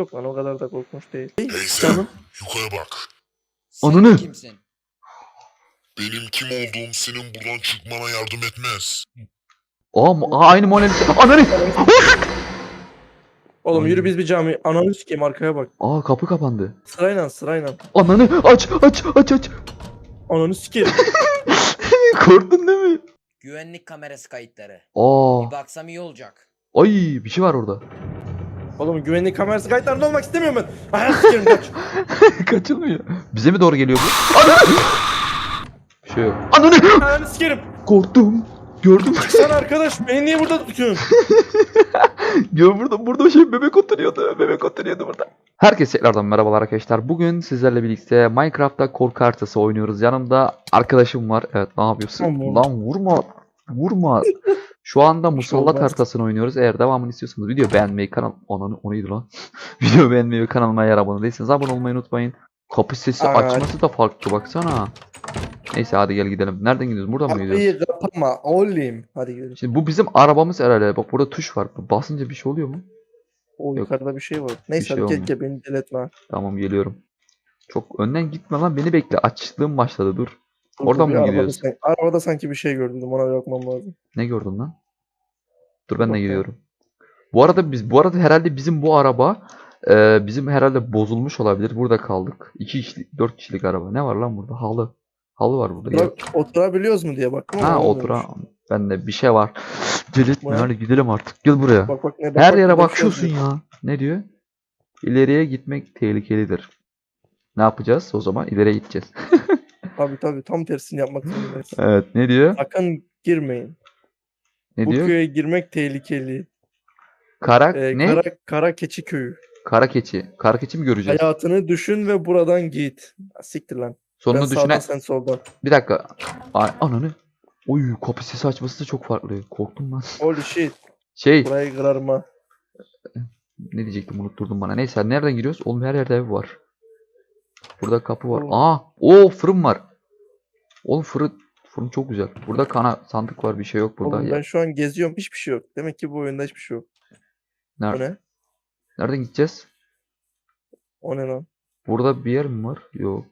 Yok lan o kadar da korkunç değil. Hey sen Canım. yukarı bak. Sen Ananı! kimsin? Benim kim olduğum senin buradan çıkmana yardım etmez. Aa, mo- aa, aynı Mona Lisa. Ananı! Oğlum yürü biz bir cami. Ananı sikeyim arkaya bak. Aa kapı kapandı. Sırayla sırayla. Ananı aç aç aç aç. Ananı sikeyim. Korktun değil mi? Güvenlik kamerası kayıtları. Aa, Bir baksam iyi olacak. ay bir şey var orada. Oğlum güvenlik kamerası kayıtlarında olmak istemiyorum ben. Ananı sikeyim kaç. Kaçılmıyor. Bize mi doğru geliyor bu? Ananı! Bir şey yok. Ananı! Ananı sikerim. Korktum. Gördüm. Sen arkadaş beni niye burada tutuyorsun? Gör burada burada şey bebek oturuyordu. Bebek oturuyordu burada. Herkese tekrardan merhabalar arkadaşlar. Bugün sizlerle birlikte Minecraft'ta korku haritası oynuyoruz. Yanımda arkadaşım var. Evet ne yapıyorsun? Tamam. Lan vurma. Vurma. Şu anda musallat haritasını oynuyoruz. Eğer devamını istiyorsanız video beğenmeyi kanal... Ananı o neydi lan? video beğenmeyi ve kanalıma eğer abone değilseniz abone olmayı unutmayın. Kapı sesi Aa. açması da farklı baksana. Neyse hadi gel gidelim. Nereden gidiyoruz? Buradan mı gidiyoruz? Kapıyı kapama oğlum. Hadi gidelim. Şimdi bu bizim arabamız herhalde. Bak burada tuş var. Basınca bir şey oluyor mu? O Yok. yukarıda bir şey var. Neyse şey hadi gel gel beni deletme. Tamam geliyorum. Çok önden gitme lan beni bekle. Açlığım başladı dur. Oradan mı gidiyoruz? Arabada, sanki, arabada sanki bir şey gördüm. Ona bakmam lazım. Ne gördün lan? Dur ben de gidiyorum. Bu arada biz bu arada herhalde bizim bu araba e, bizim herhalde bozulmuş olabilir. Burada kaldık. 2 kişilik 4 kişilik araba. Ne var lan burada? Halı. Halı var burada. Otura- oturabiliyoruz mu diye ama Ha otura. Bende bir şey var. Delirtme hadi gidelim artık. Gel buraya. Bak bak ne bak, Her bak, yere bir şey bakıyorsun yazıyor. ya. Ne diyor? İleriye gitmek tehlikelidir. Ne yapacağız? O zaman ileriye gideceğiz. Tabii tabii tam tersini yapmak zorundayız. Evet. Ne diyor? Sakın girmeyin. Ne Bu diyor? köye girmek tehlikeli. Kara Ee, ne? Kara, Kara Keçi Köyü. Kara keçi. Kara keçi mi göreceğiz? Hayatını düşün ve buradan git. Siktir lan. Sonunu ben sağdan düşünen... sen soldan. Bir dakika. Ay, ananı. Oy kapı sesi açması da çok farklı. Korktum lan. Holy shit. Şey Burayı kırarım ha. ne diyecektim unutturdum bana. Neyse nereden giriyoruz? Oğlum her yerde ev var. Burada kapı var. Oğlum. Aa, o fırın var. Oğlum fırın fırın çok güzel. Burada kana sandık var bir şey yok burada. Oğlum Ya, ben şu an geziyorum. Hiçbir şey yok. Demek ki bu oyunda hiçbir şey yok. O Nerede? ne? Nereden gideceğiz? O ne lan? Burada bir yer mi var? Yok.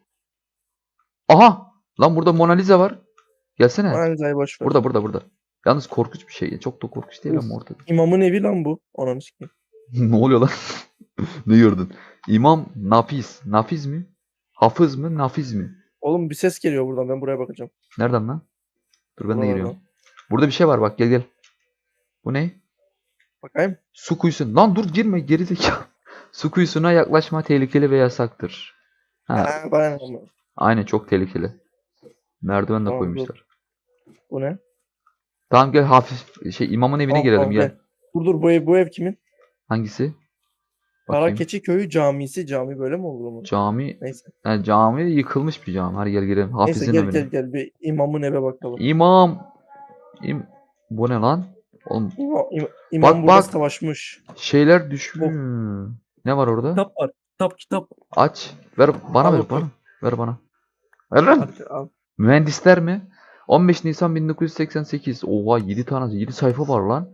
Aha! Lan burada Mona Lisa var. Gelsene. Analizayı boş ver. Burada burada burada. Yalnız korkunç bir şey. Çok da korkunç değil ama ortada. İmamın evi lan bu. Ananı sikeyim. ne oluyor lan? ne gördün? İmam Nafiz. Nafiz mi? Hafız mı? Nafiz mi? Oğlum bir ses geliyor buradan. Ben buraya bakacağım. Nereden lan? Dur ben de geliyorum. Burada bir şey var bak gel gel. Bu ne? Bakayım. Su kuyusu. Lan dur girme geri zekalı. Su kuyusuna yaklaşma tehlikeli ve yasaktır. Ha, Ha, bana ne ama. aynen çok tehlikeli. Merdiven de Tamam, dur. koymuşlar. Bu ne? Tamam gel hafif şey imamın evine Tamam, girelim tamam, gel. Dur dur bu ev, bu ev kimin? Hangisi? Karakeçi Köyü camisi. Cami böyle mi olur mu? Cami, Neyse. yani cami yıkılmış bir cami. Hadi gel girelim. Neyse Hafiz'in gel evine. gel gel bir imamın eve bakalım. İmam. İm... Bu ne lan? Oğlum İmam, im- imam Bak, burada bak. savaşmış. şeyler düşmüş. Ne var orada? Kitap var. Kitap kitap. Aç. Ver bana Al ver bakalım. bana. Ver bana. Ver lan. Hadi al. Mühendisler mi? 15 Nisan 1988. Oha 7 tane 7 sayfa var lan.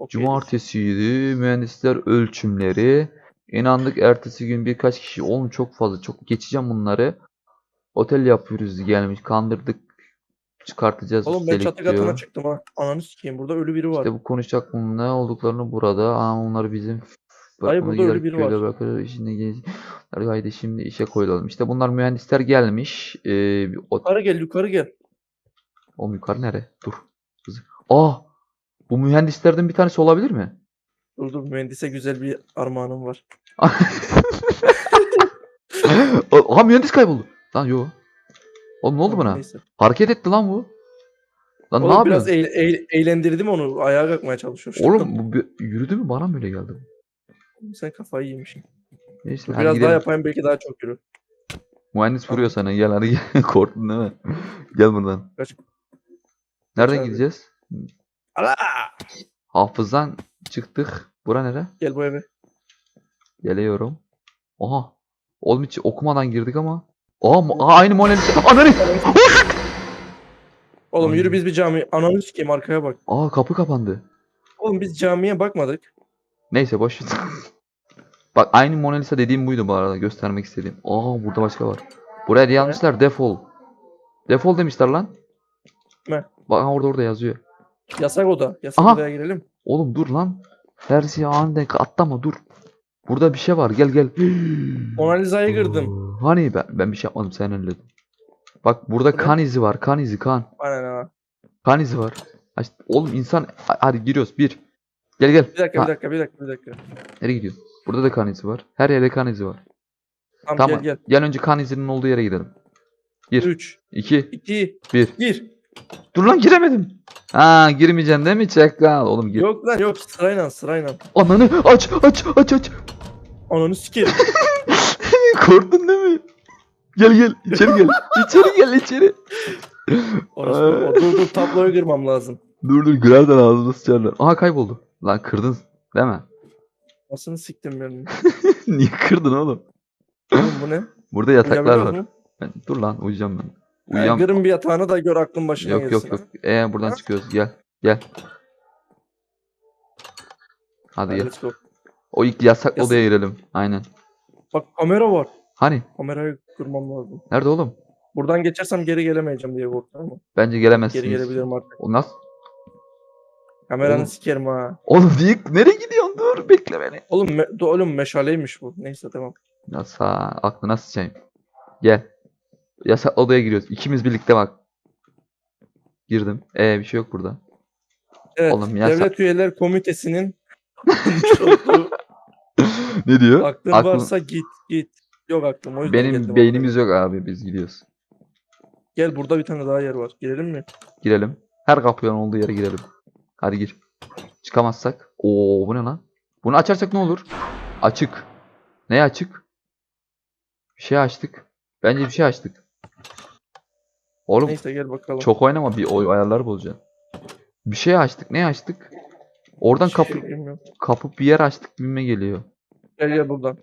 Okey. Cumartesiydi. Mühendisler ölçümleri. İnandık ertesi gün birkaç kişi. Oğlum çok fazla. Çok geçeceğim bunları. Otel yapıyoruz gelmiş. Kandırdık. Çıkartacağız. Oğlum ben çatı katına diyor. çıktım ha. Ananı sikeyim burada ölü biri var. İşte bu konuşacak bunun ne olduklarını burada. Aa, onları bizim Hayır, burada ölü biri var. işine geç- Haydi şimdi işe koyulalım. İşte bunlar mühendisler gelmiş. Ee, bir ot- Yukarı gel yukarı gel. Oğlum yukarı nere? Dur. Aa! Bu mühendislerden bir tanesi olabilir mi? Dur dur mühendise güzel bir armağanım var. Aha mühendis kayboldu. Lan yo. Oğlum ne oldu buna? Neyse. Hareket etti lan bu. Lan ne Oğlum biraz yapıyorsun? eğ- eğ- eğlendirdim onu. Ayağa kalkmaya çalışıyor. şu Oğlum bu bir- yürüdü mü bana mı öyle geldi? Sen kafayı yemişsin. Neyse Dur, hadi biraz daha gidelim. yapayım belki daha çok yürü. Mühendis vuruyor sana. Gel hadi gel. Korktun değil mi? Gel buradan. Kaç. Nereden abi. gideceğiz? Ala! Hafızdan çıktık. Bura nere? Gel bu eve. Geliyorum. Aha. Oğlum hiç okumadan girdik ama. Mo- aa aynı Mona Lisa. Ananı. Oğlum yürü biz bir cami. Ananı sikeyim arkaya bak. Aa kapı kapandı. Oğlum biz camiye bakmadık. Neyse boş ver. Bak aynı Mona Lisa dediğim buydu bu arada göstermek istediğim. Aa burada başka var. Buraya da yazmışlar defol. Defol demişler lan. Ne? Bak orada orada yazıyor. Yasak oda. Yasak Aha. odaya girelim. Oğlum dur lan. Tersi aniden atlama dur. Burada bir şey var gel gel. Mona Lisa'yı kırdım. Hani ben, ben bir şey yapmadım sen elledin. Bak burada kan izi var kan izi kan. Ne lan? Kan izi var. Oğlum insan Ha- hadi giriyoruz bir. Gel gel. Bir dakika Ha, bir dakika bir dakika bir dakika. Nereye gidiyorsun? Burada da kan izi var. Her yerde kan izi var. Tamam, Tamam. gel gel. önce kan izinin olduğu yere gidelim. 1 3, 2 2, 1 1. Dur lan giremedim. Ha girmeyeceksin değil mi? Çek lan. Oğlum gir. Yok lan yok sırayla sırayla. Ananı aç aç aç aç. Ananı sikerim. Korktun değil mi? Gel gel içeri gel. içeri gel içeri. Orası, o, dur dur tabloyu kırmam lazım. Dur dur girerden ağzına sıçarlar. Aha kayboldu. Lan kırdın değil mi? Nasıl siktim ben? Niye kırdın oğlum? Oğlum bu ne? Burada yataklar Uyuyabiliyor var. Ben, dur lan uyuyacağım ben. Uyuyam. kırın bir yatağını da gör aklın başına Yok gelsin. yok yok. Ee buradan Ha? çıkıyoruz. Gel. Gel. Hadi gel. let's go. O ilk yasak Yasak. odaya girelim. Aynen. Bak kamera var. Hani? Kamerayı kırmam lazım. Nerede oğlum? Buradan geçersem geri gelemeyeceğim diye korktum ama. Bence Geri gelemezsiniz. gelebilirim artık. O nasıl? Kameranı Oğlum. sikerim ha. Oğlum değil. Nereye gidiyorsun? Dur bekle beni. Oğlum, me- oğlum meşaleymiş bu. Neyse tamam. Nasıl? Aklına sıçayım. Gel. Yasak odaya giriyoruz. İkimiz birlikte bak. Girdim. Ee bir şey yok burada. Evet. Oğlum yasak. Devlet Üyeler Komitesi'nin ne diyor? aklın Aklım- varsa git git. Yok aklım o yüzden Benim beynimiz yok abi biz gidiyoruz. Gel burada bir tane daha yer var. Girelim mi? Girelim. Her kapının olduğu yere girelim. Hadi gir. Çıkamazsak. Oo bu ne lan? Bunu açarsak ne olur? Açık. Ne açık? Bir şey açtık. Bence bir şey açtık. Oğlum Neyse gel bakalım. çok oynama bir oy ayarları bozacaksın. Bir şey açtık. Ne açtık? Oradan kapı fikrim yok. kapı bir yer açtık gibime geliyor. Gel gel buradan.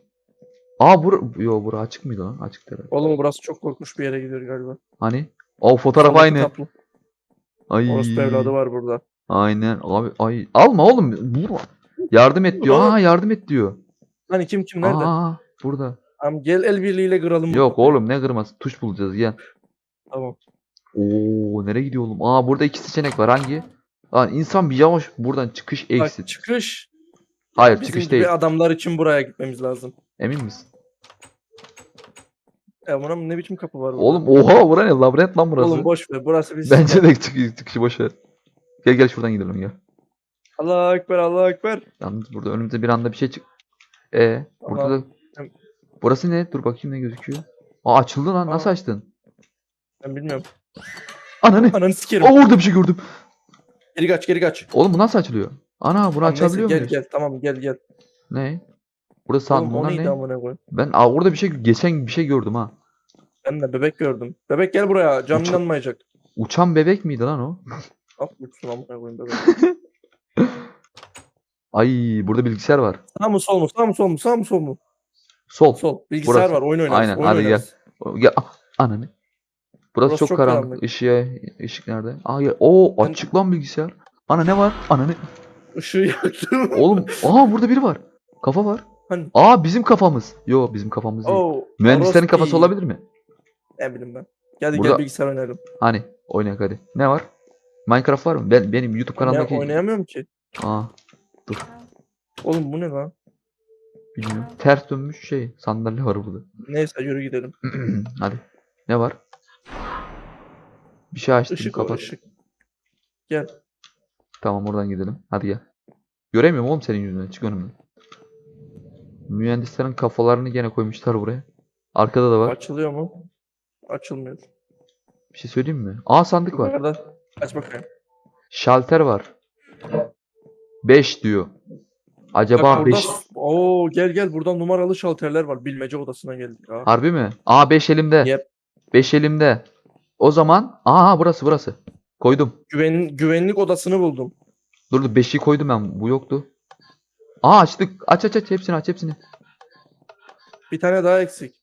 Aa bura yo bura açık mıydı lan? Açık herhalde. Oğlum burası çok korkmuş bir yere gidiyor galiba. Hani? O fotoğraf Soldaki aynı. kaplı. Ay. Orospu evladı var burada. Aynen abi ay alma oğlum vurma. Yardım et diyor. Aa yardım et diyor. Hani kim kim nerede? Aa burada. Tamam gel el birliğiyle kıralım. Yok oğlum ne kırması tuş bulacağız gel. Tamam. Oo nereye gidiyor oğlum? Aa burada iki seçenek var hangi? Aa insan bir yavaş buradan çıkış Bak exit. çıkış. Hayır Bizim çıkış gibi değil. adamlar için buraya gitmemiz lazım. Emin misin? E buna ne biçim kapı var burada? Oğlum oha bura ne? Labirent lan burası. Oğlum boş ver. Burası bir Bence de çıkış, çıkışı boş ver. Gel gel şuradan gidelim gel. Allah ekber Allah ekber. Yalnız burada önümüze bir anda bir şey çık. E burada da Tamam. Burası ne? Dur bakayım ne gözüküyor. Aa açıldı lan. Nasıl Aa. açtın? Ben bilmiyorum. Ananı. Ananı sikerim. Aa orada bir şey gördüm. Geri kaç geri kaç. Oğlum bu nasıl açılıyor? Ana bunu Tamam, neyse, açabiliyor gel muyuz? gel tamam gel gel. Ne? Burada sağ Oğlum o bunlar neydi ne? amına koyayım? Ben aa, orada bir şey geçen bir şey gördüm ha. Ben de bebek gördüm. Bebek gel buraya. Cam Uça- yanmayacak. Uçan bebek miydi lan o? Al uçsun amına koyayım bebek. Ay burada bilgisayar var. sağ mı sol mu? Sağ mı sol mu? Sağ mı sol mu? Sol. Sol. Bilgisayar Burası. var. Oyun oynarız. Aynen, oyun hadi gel. oynarız. O- Ya ah, ananı. Burası, Burası çok, çok karanlık. karanlık. Işığa, ışık nerede? Aa ya, Ben- açık lan bilgisayar. Ana ne var? Ananı. Işığı yaktım. Oğlum, aa burada biri var. Kafa var. Hani? Aa bizim kafamız. Yo bizim kafamız değil. Oo, Mühendislerin kafası iyi. olabilir mi? Ne bileyim ben. Gel Burada- gel bilgisayar oynayalım. Hani oynayak hadi. Ne var? Minecraft var mı? Ben benim YouTube Oynay- kanalındaki oynayamıyorum ki. Aa Oğlum bu ne lan? bilmiyorum. Ters dönmüş şey. Sandalye var burada. Neyse yürü gidelim. hadi. Ne var? Bir şey açtım Işık o kapat. ışık. Gel. Tamam oradan gidelim. Hadi gel. Göremiyorum oğlum senin yüzünden. Çık önümden. Mühendislerin kafalarını gene koymuşlar buraya. Arkada da var. Açılıyor mu? Açılmıyor. Bir şey söyleyeyim mi? Aa sandık var. Yukarıda. Aç bakayım. Şalter var. 5 diyor. Acaba burada 5 Oo gel gel buradan numaralı şalterler var. Bilmece odasına geldik. Ha. Harbi mi? Aa 5 elimde. Yep. 5 elimde. O zaman aa burası burası. Koydum. Güven, güvenlik odasını buldum. Dur dur 5'i koydum ben. Bu yoktu. Aa açtık. Aç aç aç hepsini aç hepsini. Bir tane daha eksik.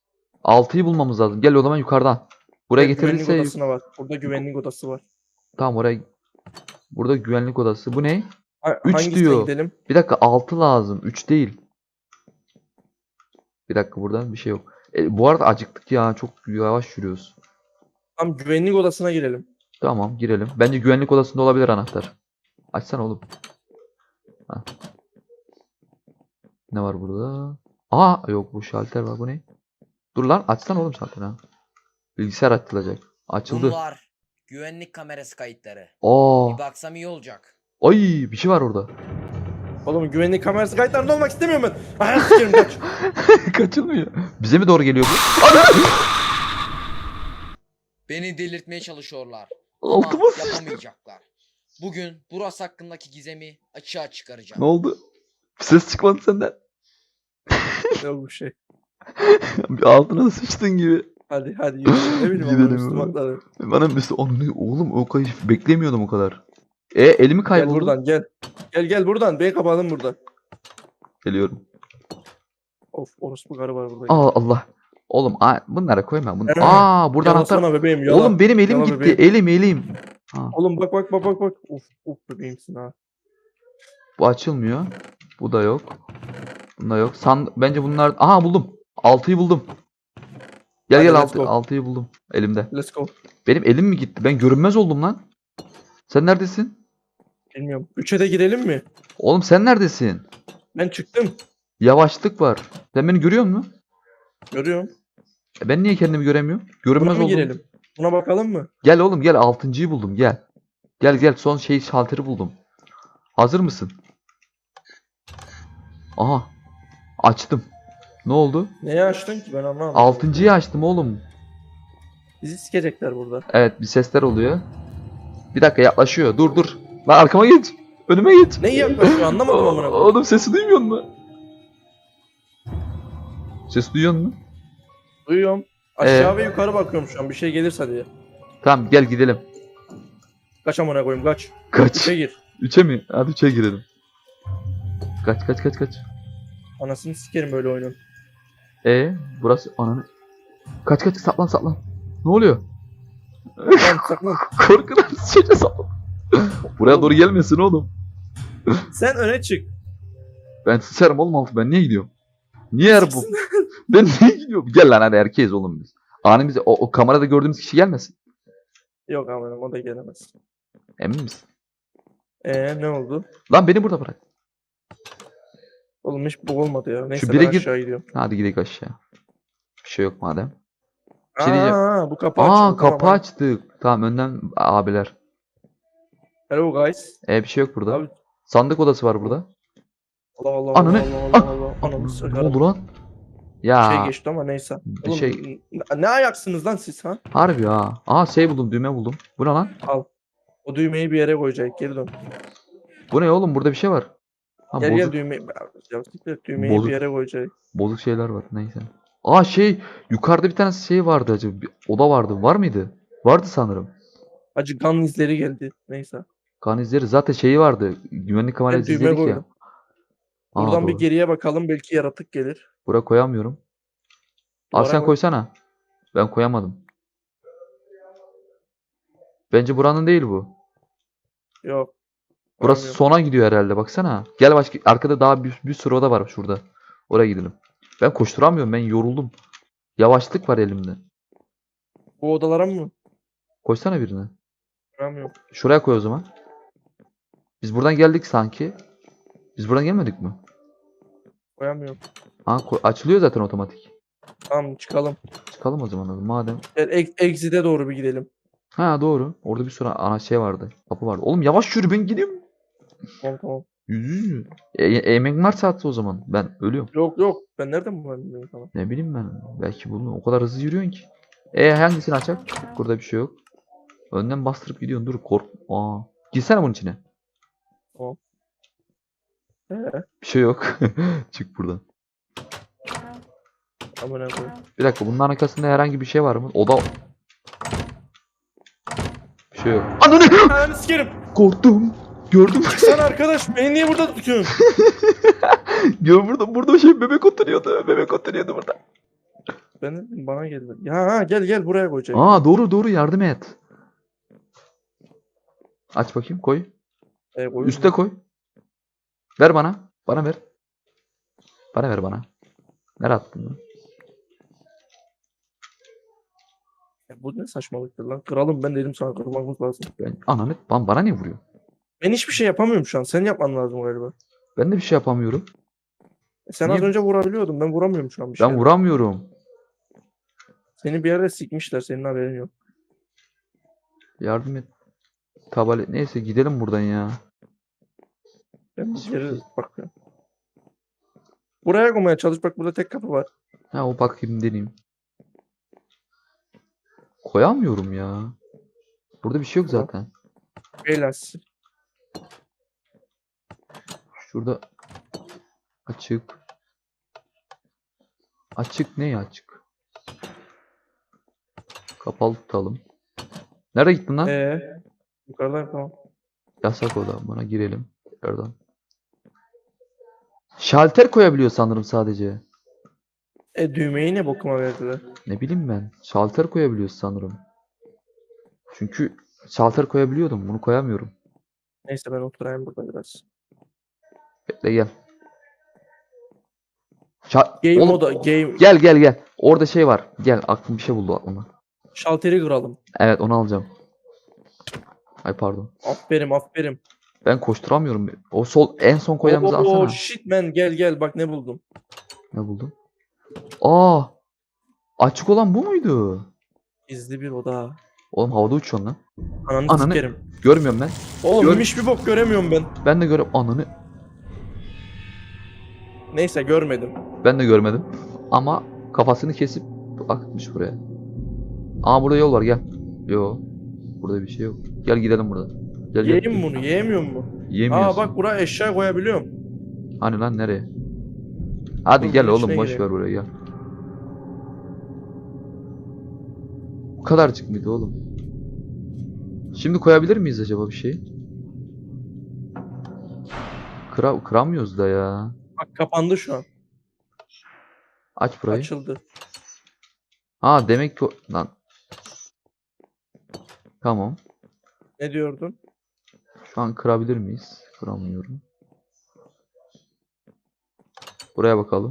6'yı bulmamız lazım. Gel o zaman yukarıdan. Buraya Evet, güvenlik getirilirse odasına var. Burada güvenlik odası var. tamam oraya. Burada güvenlik odası. Bu ne? Ha, Üç hangisine diyor. gidelim? Bir dakika 6 lazım. 3 değil. Bir dakika buradan bir şey yok. E, bu arada acıktık ya. Çok yavaş yürüyoruz. Tam güvenlik odasına girelim. Tamam girelim. Bence güvenlik odasında olabilir anahtar. Açsana oğlum. Ha. Ne var burada? Aa yok bu şalter var. Bu ne? Dur lan açsana oğlum şalteri ha. Bilgisayar açılacak. Açıldı. Bunlar güvenlik kamerası kayıtları. Aa. Bir baksam iyi olacak. Ay bir şey var orada. Oğlum güvenlik kamerası kayıtlarında olmak istemiyorum ben. Ayağını sikerim kaç. Kaçılmıyor. Bize mi doğru geliyor bu? Beni delirtmeye çalışıyorlar. Altıma Ama sıçtı. yapamayacaklar. Bugün burası hakkındaki gizemi açığa çıkaracağım. Ne oldu? Bir ses çıkmadı senden. Yok bir şey. Bir altına sıçtın gibi. Hadi hadi yürü. Ne bileyim Gidelim ya. Müslümanlar. Bana mesela oğlum o kadar hiç beklemiyordum o kadar. E elimi Gel kayboldu. buradan gel. Gel gel buradan. Bey kapatalım burada. Geliyorum. Of orospu karı var burada. Aa Allah. Oğlum aa, bunlara koyma. Bunu. Evet. Aa burada anahtar. Yalasana bebeğim yala. Oğlum benim elim Yala gitti. bebeğim. Elim elim. Ha, Oğlum bak bak bak bak bak. Uf uf bebeğimsin ha. bu açılmıyor. Bu da yok. Bunda yok. San bence bunlar Aha buldum. Altıyı buldum. Gel Hadi gel let's altı, go. altıyı buldum elimde. Let's go. Benim elim mi gitti? Ben görünmez oldum lan. Sen neredesin? Bilmiyorum. Üçe de girelim mi? Oğlum sen neredesin? Ben çıktım. Yavaşlık var. Sen beni görüyor musun? Görüyorum. E ben niye kendimi göremiyorum? Buna Görünmez mı oldum. girelim? Buna bakalım mı? Gel oğlum gel altıncıyı buldum gel. Gel gel son şey şalteri buldum. Hazır mısın? Aha. Açtım. Ne oldu? Neyi açtın ki ben anlamadım. Altıncıyı açtım oğlum. Bizi sikecekler burada. Evet bir sesler oluyor. Bir dakika yaklaşıyor. Dur dur. Lan arkama geç. Önüme geç. Neyi yaklaşıyor anlamadım amına koyayım. Oğlum sesi duymuyor musun? Ses duyuyor musun? Duyuyorum. Aşağı Ee? ve yukarı bakıyorum şu an bir şey gelirse diye. Tamam gel gidelim. Kaç amına koyayım kaç. Kaç. Üçe gir. Üçe mi? Hadi üçe girelim. Kaç kaç kaç kaç. Anasını sikerim böyle oyunun. E burası ananı. Kaç kaç saklan saklan. Ne oluyor? Lan saklan. Korkudan sıçacağız saklan. Buraya doğru gelmesin oğlum. Sen öne çık. Ben sıçarım oğlum altı. Ben niye gidiyorum? Niye her bu? Ben niye gidiyorum? Gel lan hadi erkeğiz oğlum biz. Animize o, o kamerada gördüğümüz kişi gelmesin. Yok amına o da gelemez. Emin misin? Ee ne oldu? Lan beni burada bırak. Oğlum hiç bu olmadı ya. Neyse bire ben gir- aşağı gidiyorum. Hadi gidelim aşağı. Bir şey yok madem. Bir şey diyeceğim. Aa, bu kapı Aa açıldı. kapı tamam. açtık. Tamam önden abiler. Hello guys. E bir şey yok burada. Abi- Sandık odası var burada. Allah Allah Ananı- Allah Allah Allah Allah. Ne oldu lan? Ya Şey geçti ama neyse. bir Oğlum, şey ne ayaksınız lan siz ha? harbi ha. Aa şey buldum düğme buldum. Bu ne lan? Al. O düğmeyi bir yere koyacak. Geri dön. Bu ne oğlum burada bir şey var. Ha, Gel bozuk, gel düğmeyi. Düğmeyi Bozuk. bir yere koyacak. bozuk şeyler var neyse. Aa şey yukarıda bir tane şey vardı acaba. Bir oda vardı. Var mıydı? Vardı sanırım. Acı kan izleri geldi. Neyse. Kan izleri zaten şeyi vardı. Güvenlik kamerası düğme izledik ya. koydum. Aa, Buradan bir doğru. geriye bakalım. Belki yaratık gelir. Buraya koyamıyorum. Duvara sen koy. koysana. Ben koyamadım. Bence buranın değil bu. Yok. Burası sona gidiyor herhalde baksana. Gel başka arkada daha bir, bir sürü oda var şurada. Oraya gidelim. Ben koşturamıyorum ben yoruldum. Yavaşlık var elimde. Bu odalara mı? Koysana birine. Koyamıyorum. Şuraya koy o zaman. Biz buradan geldik sanki. Biz buradan gelmedik mi? Koyamıyorum. Koy- açılıyor zaten otomatik. Tamam çıkalım. Çıkalım o zaman abi madem. Ex- exit'e doğru bir gidelim. Ha doğru. Orada bir sürü ana şey vardı. Kapı vardı. Oğlum yavaş yürü ben gidiyorum. Tamam tamam. Yüz yüz. E, e, emek var saatte o zaman. Ben ölüyorum. Yok yok. Ben nereden bulayım tamam. Ne bileyim ben. Belki buldum. O kadar hızlı yürüyorsun ki. E hangisini açak? Burada bir şey yok. Önden bastırıp gidiyorsun. Dur kork. Aa. Girsene bunun içine. Ee, Bir şey yok. Çık buradan. amına koyayım. Bir dakika bunun arkasında herhangi bir şey var mı? Oda... Bir şey yok. Ananı! Ananı sikerim. Korktum. Gördüm. Sen arkadaş beni niye burada tutuyorsun? Gör burada burada şey bebek oturuyordu. Bebek oturuyordu burada. Ben dedim, bana geldi. Ya ha, gel gel buraya koyacak. Aa doğru doğru yardım et. Aç bakayım koy. Ee, koyun Üste koy. Ver bana. Bana ver. Bana ver bana. Nereye attın lan? Ya bu ne saçmalıktır lan. Kıralım ben dedim sana kırmamız lazım. Ben ananı bana, bana ne vuruyor? Ben hiçbir şey yapamıyorum şu an. Sen yapman lazım galiba. Ben de bir şey yapamıyorum. E Sen Niye? az önce vurabiliyordun. Ben vuramıyorum şu an bir şey. Ben vuramıyorum. Seni bir yere sikmişler. Senin haberin yok. Yardım et. Tabale neyse gidelim buradan ya. Ben bir bakıyorum. Buraya koymaya çalış. Bak burada tek kapı var. Ha o bakayım deneyeyim. Koyamıyorum ya. Burada bir şey yok zaten. Beyler. Şurada açık. Açık ne açık? Kapalı tutalım. Nereye gittin lan? Ee, yukarıdayım tamam. Yasak oda. Bana girelim. Tekrardan. Şalter koyabiliyor sanırım sadece. E düğmeyi ne bokuma verdiler? Ne bileyim ben. Şalter koyabiliyor sanırım. Çünkü şalter koyabiliyordum. Bunu koyamıyorum. Neyse ben oturayım burada biraz. Bekle gel. Şa- Game Oğlum, moda, game. Gel gel gel. Orada şey var. Gel aklım bir şey buldu aklıma. Şalteri kıralım. Evet onu alacağım. Ay pardon. Aferin aferin. Ben koşturamıyorum. O sol en son koyacağımızı Oo, alsana. shit man gel gel bak ne buldum. Ne buldun? Aa! Açık olan bu muydu? Gizli bir oda. Oğlum havada uçuyorsun lan. Ananı, Ananı- sikerim. Görmüyorum ben. Oğlum Gör- hiçbir bok göremiyorum ben. Ben de göre ananı Neyse görmedim. ben de görmedim. Ama kafasını kesip akmış buraya. Aa burada yol var gel. Yo. Burada bir şey yok. Gel gidelim burada. Gel gel. Yiyeyim bunu yiyemiyor mu? Yiyemiyorsun. Aa bak buraya eşya koyabiliyorum. Hani lan nereye? Hadi Dur, gel oğlum boş ver buraya gel. Bu kadarcık mıydı oğlum? Şimdi koyabilir miyiz acaba bir şey? Kıra kıramıyoruz da ya. Bak kapandı şu an. Aç burayı. Açıldı. Ha demek ki lan. Tamam. Ne diyordun? Şu an kırabilir miyiz? Kıramıyorum. Buraya bakalım.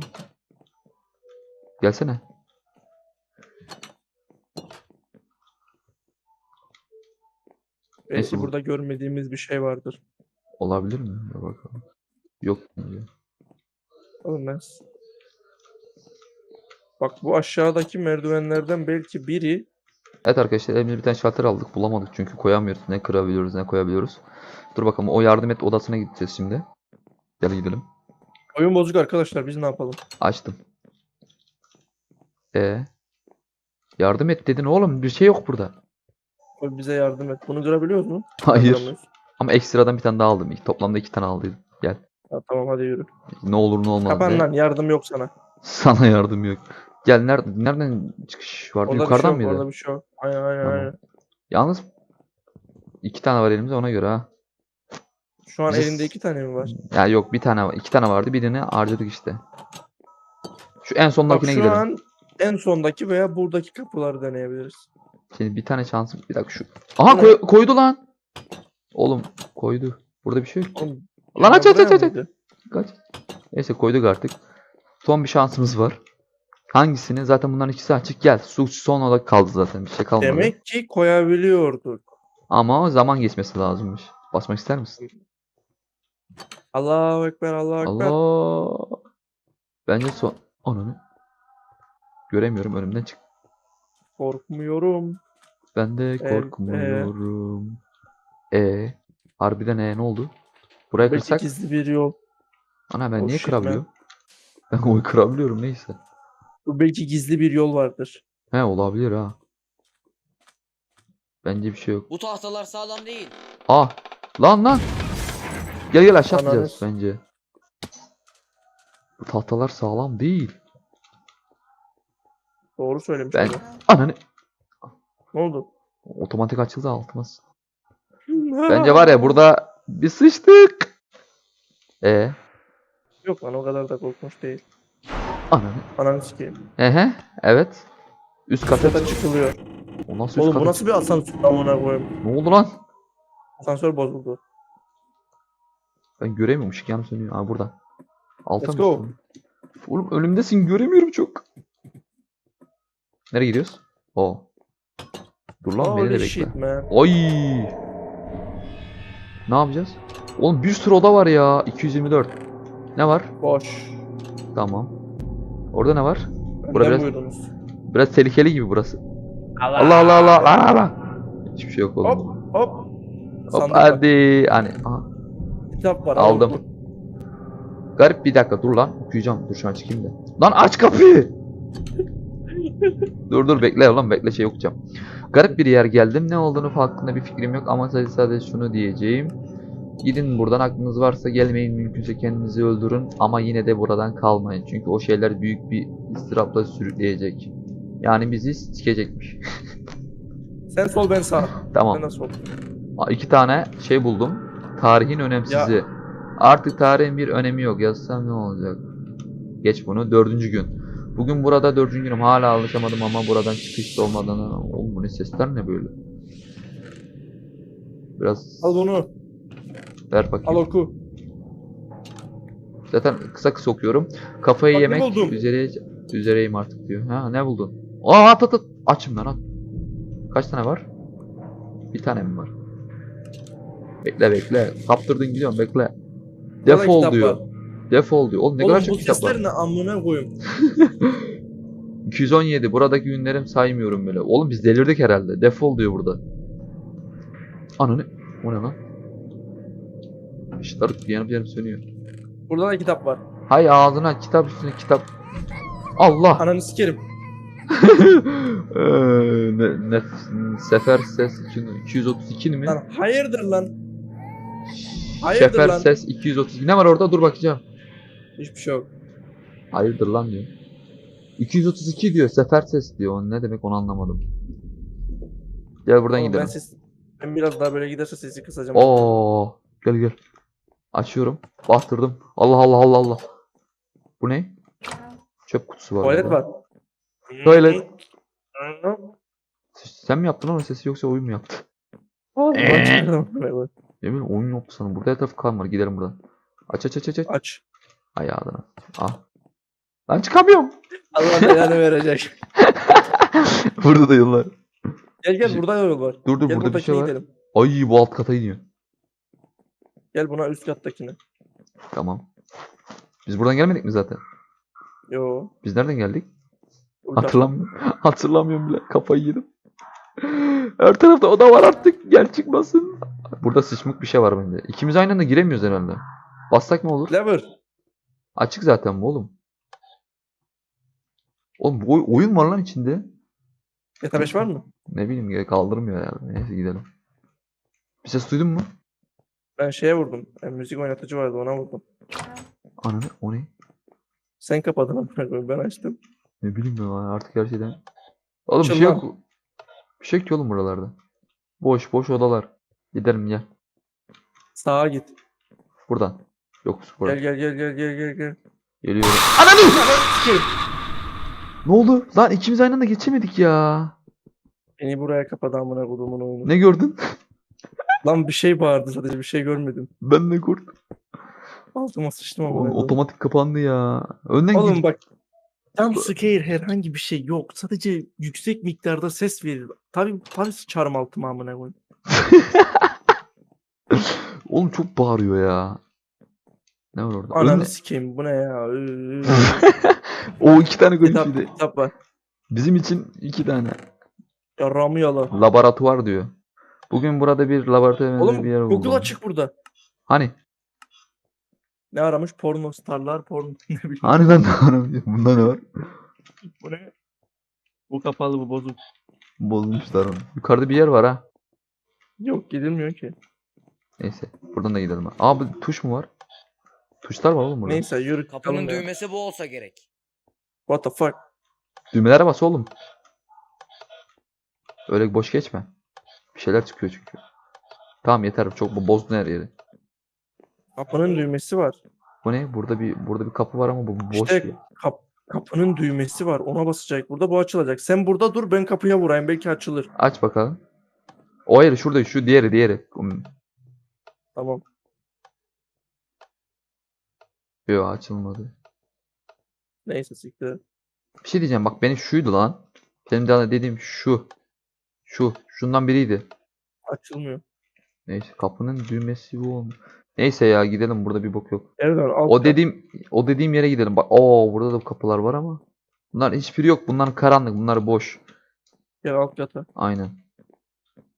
Gelsene. Belki bu? burada görmediğimiz bir şey vardır. Olabilir mi? Bir bakalım. Yok mu diyor. Oğlum ben... Bak bu aşağıdaki merdivenlerden belki biri Evet arkadaşlar elimizde bir tane şalter aldık. Bulamadık çünkü koyamıyoruz. Ne kırabiliyoruz ne koyabiliyoruz. Dur bakalım o yardım et odasına gideceğiz şimdi. Gel gidelim. oyun bozuk arkadaşlar biz ne yapalım? Açtım. E Yardım et dedin oğlum. Bir şey yok burada. Oy, Bize yardım et. Bunu görebiliyoruz mu? Hayır. Ama ekstradan bir tane daha aldım. Toplamda iki tane aldıydım. Gel. Ha, tamam hadi yürü. Ne olur ne olmaz Kapan lan yardım yok sana. Sana yardım yok. Gel nerede, nereden çıkış vardı? Orada Yukarıdan bir şey yok, mıydı? Orada bir şey yok. Aynen aynen Tamam. aynen. Yalnız iki tane var elimizde ona göre ha. Şu an Biz- elinde iki tane mi var? Ya yok bir tane var. iki tane vardı. Birini harcadık işte. Şu en Bak sondakine şu gidelim. an en sondaki veya buradaki kapıları deneyebiliriz. Şimdi bir tane şansım. Bir dakika şu. Aha koy- koydu lan. Oğlum koydu. Burada bir şey yok. Oğlum, Lan aç aç buraya aç aç. mıydı? Kaç. Neyse koyduk artık. Son bir şansımız var. Hangisini? Zaten bunların ikisi açık. Gel. Su son olarak kaldı zaten. Bir şey kalmadı. Demek ki koyabiliyorduk. Ama zaman geçmesi lazımmış. Basmak ister misin? Allahu Ekber Allahu Ekber. Allah. Bence son. Ananı. Göremiyorum önümden çık. Korkmuyorum. Ben de e. korkmuyorum. E, harbiden e ne oldu? Buraya Belki kırsak. gizli bir yol. Ana ben Oh niye kırabiliyorum? Ben oy kırabiliyorum neyse. Bu belki gizli bir yol vardır. He olabilir ha. Bence bir şey yok. Bu tahtalar sağlam değil. Ah lan lan. Gel gel aşağı Ananı atlayacağız s- bence. Bu tahtalar sağlam değil. Doğru söylemiş. Ben- adam. Ananı. Ne oldu? Otomatik açıldı altıma. s- Bence var ya burada bir sıçtık. E Yok lan o kadar da korkmuş değil. Ananı. Ananı sikeyim. Ehe evet. Üst kata Kata çık. çıkılıyor. O nasıl üst Oğlum bu kata nasıl bir asansör amına koyayım? Ne oldu lan? Asansör bozuldu. Ben göremiyorum ışık yanıp sönüyor. Aa burada. Alta Let's mı go. çıktı? Oğlum önümdesin göremiyorum çok. Nereye gidiyoruz? O. Dur lan beni de Holy bekle. shit man. Ne yapacağız? Oğlum bir sürü oda var ya. 224. Ne var? Boş. Tamam. Orada ne var? Önden Bura biraz-. Biraz tehlikeli gibi burası. Allah Allah Allah Allah Allah. Hiçbir şey yok oğlum. Hop hop. Hop Sandık var. hadi. Hani aha. Kitap var. Aldım. al. Garip bir dakika dur lan. Okuyacağım. Dur şuna çıkayım da. Lan aç kapıyı. dur dur bekle oğlum bekle şey okuyacağım. Garip bir yer geldim. Ne olduğunu hakkında bir fikrim yok ama sadece, sadece şunu diyeceğim. Gidin buradan aklınız varsa gelmeyin mümkünse kendinizi öldürün ama yine de buradan kalmayın. Çünkü o şeyler büyük bir ıstırapla sürükleyecek. Yani bizi sikecekmiş. Sen sol ben sağ. tamam. Ben de sol. İki tane şey buldum. Tarihin önemsizi. Artık tarihin bir önemi yok. Yazsam ne olacak? Geç bunu. Dördüncü gün. Bugün burada dördüncü günüm. Hala alışamadım ama buradan çıkış da olmadan... Oğlum bu ne sesler ne böyle? Biraz Al bunu. Ver Al bakayım. oku. Zaten kısa kısa okuyorum. Kafayı Bak yemek üzere üzereyim artık diyor. Ha ne buldun? Aa at at at. Açım lan at. Kaç tane var? Bir tane mi var? Bekle bekle. Kaptırdın gidiyorum bekle. Defol diyor. var. Defol diyor. Oğlum ne Oğlum kadar çok kitap var. ne amına koyayım. 217. Buradaki günlerim saymıyorum böyle. Oğlum biz delirdik herhalde. Defol diyor burada. Ananı. O ne lan? İşler yanıp yanıp sönüyor. Burada da kitap var. Hay ağzına kitap üstüne kitap. Allah. Ananı sikerim. Eee, ne, ne, sefer ses 232 mi? Lan hayırdır lan. hayırdır Sefer lan. ses 232. Ne var orada? Dur bakacağım. Hiçbir şey yok. Hayırdır lan diyor. 232 diyor. Sefer ses diyor. Ne demek onu anlamadım. Gel buradan Oğlum gidelim. ben, ses, ben biraz daha böyle giderse sesi kısacağım. Oo, gel gel. Açıyorum. Bastırdım. Allah Allah Allah Allah. Bu ne? Çöp kutusu var. Tuvalet var. Tuvalet. Sen mi yaptın ama sesi yoksa oyun mu yaptı? Ben. Emin oyun yoktu sana. Burada etrafı kan var. Gidelim buradan. Aç aç aç aç aç. Ayağına. Ah. Lan çıkamıyorum. Allah belanı verecek. burada da yollar. Gel gel burada yol var. Dur dur Gel burada bir şey var. gidelim. Ay bu alt kata iniyor. Gel buna üst kattakine. Tamam. Biz buradan gelmedik mi zaten? Yo. Biz nereden geldik? Hatırlamıyorum. Hatırlamıyorum bile. Kafayı yedim. Her tarafta oda var artık. Gel çıkmasın. Burada sıçmık bir şey var bende. İkimiz aynı anda giremiyoruz herhalde. Bassak ne olur? Lever. Açık zaten bu oğlum. Oğlum bu oy- oyun var lan içinde. GTA 5 var mı? Ne bileyim ya kaldırmıyor yani. Neyse gidelim. Bir ses duydun mu? Ben şeye vurdum. Ben müzik oynatıcı vardı ona vurdum. Ananı o ne? Sen kapadın koyayım ben açtım. Ne bileyim ben artık her şeyden. Oğlum bir şey lan. yok. Bir şey yok ki oğlum buralarda. Boş boş odalar. Gidelim gel. Sağa git. Buradan. Yok buradan. Gel gel gel gel gel gel gel. Geliyorum. Ananı! Ne oldu? Lan ikimiz aynı anda geçemedik ya. Beni buraya kapadı amına koyduğumun oyunu. Ne gördün? Lan bir şey bağırdı sadece bir şey görmedim. Ben ne korktum. Altıma sıçtım Oğlum, koyayım. otomatik kapandı ya. Önden Oğlum git. bak. Jump scare herhangi bir şey yok. Sadece yüksek miktarda ses verir. Tabii tabii sıçarım altıma amına koyayım. Oğlum çok bağırıyor ya. Ne var orada? Ananı Önde- sikeyim bu ne ya? O iki tane de. var. Bizim için iki tane. Yaramı yala. Laboratuvar diyor. Bugün burada bir laboratuvar Oğlum bir yer buldum. Google açık burada. Hani? Ne aramış? Porno starlar porno. ne bileyim. Hani lan ne var? Bunda ne var? Bu ne? Bu kapalı bu bozuk. Bozmuşlar onu. Yukarıda bir yer var ha. Yok gidilmiyor ki. Neyse. Buradan da gidelim. Aa bu tuş mu var? Tuşlar var oğlum burada. Neyse yürü. Kapının çıkalım ya. düğmesi bu olsa gerek. What the fuck? Düğmelere bas oğlum. Öyle boş geçme. Bir şeyler çıkıyor çünkü. Tamam yeter. Çok bu bozdun her yeri. Kapının düğmesi var. Bu ne? Burada bir burada bir kapı var ama bu boş İşte bir. kap, kapının düğmesi var. Ona basacak. Burada bu açılacak. Sen burada dur ben kapıya vurayım. Belki açılır. Aç bakalım. O hayır şurada şu diğeri diğeri. Hmm. Tamam. Yok açılmadı. Neyse siktir. Bir şey diyeceğim bak benim şuydu lan. Benim de dediğim şu. Şu. Şundan biriydi. Açılmıyor. Neyse kapının düğmesi bu olmuş. Neyse ya gidelim burada bir bok yok. Geri dön. Alt O kat. dediğim o dediğim yere gidelim. Bak oo burada da kapılar var ama. Bunlar hiçbiri yok. Bunlar karanlık. Bunlar boş. Gel alt kata. Aynen.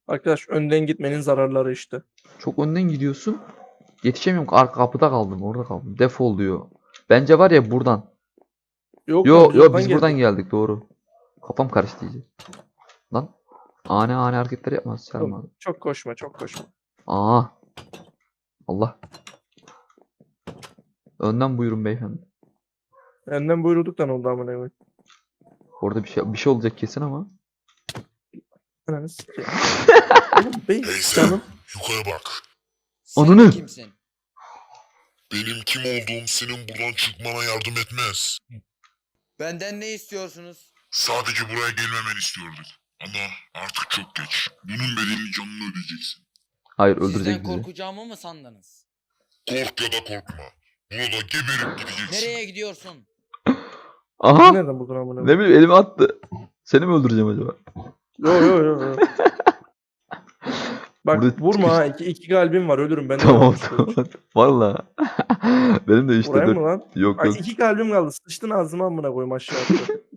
Arkadaş önden gitmenin zararları işte. Çok önden gidiyorsun. Yetişemiyorum. Arka kapıda kaldım. Orada kaldım. Defol diyor. Bence var ya buradan. Yok Yo yo biz buradan geldik. geldik doğru. Kafam karıştı iyice. Lan. Ani ani hareketler yapmaz Selam abi. Çok koşma çok koşma. Aa. Allah. Önden buyurun beyefendi. Önden buyruduk da ne oldu amına koyayım. Orada bir şey bir şey olacak kesin ama. Ananı sikeyim. Oğlum bey canım. Yukarı bak. Sen Ananı! kimsin? Benim kim olduğum senin buradan çıkmana yardım etmez. Benden ne istiyorsunuz? Sadece buraya gelmemeni istiyorduk. Ama artık çok geç. Bunun bedelini canını ödeyeceksin. Hayır Sizden öldürecek bizi. korkacağımı mı sandınız? Kork ya da korkma. Burada geberip gideceksin. Nereye gidiyorsun? Aha. Nereden buldun amına Ne bileyim elime attı. Seni mi öldüreceğim acaba? Yo yo yo. yo. Bak Burada vurma çıkış- ha. İki, iki kalbim var ölürüm ben. de tamam tamam. Valla. Benim de işte Buraya dört- mı lan? Yok Ay yok. iki kalbim kaldı. Sıçtın ağzıma amına koyayım aşağı.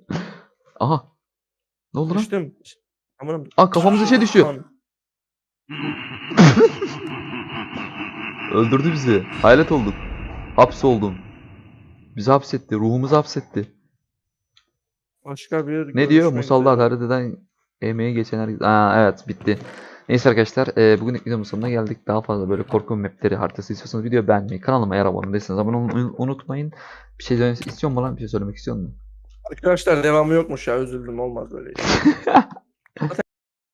Aha. Ne oldu lan? Sıçtım. Amına. Aa kafamıza şey düşüyor. Öldürdü bizi. Hayalet olduk. Hapsoldum. Bizi hapsetti. Ruhumuzu hapsetti. Başka bir Ne diyor? Musallat üzere. hariteden emeği geçen herkes. Aa evet bitti. Neyse arkadaşlar e, bugünlük videomuzun sonuna geldik. Daha fazla böyle korku mapleri haritası istiyorsanız video beğenmeyi, kanalıma eğer abone değilseniz abone olmayı unutmayın. Bir şey söylemek istiyor mu lan? Bir şey söylemek istiyor musun? Arkadaşlar devamı yokmuş ya üzüldüm olmaz böyle. Şey.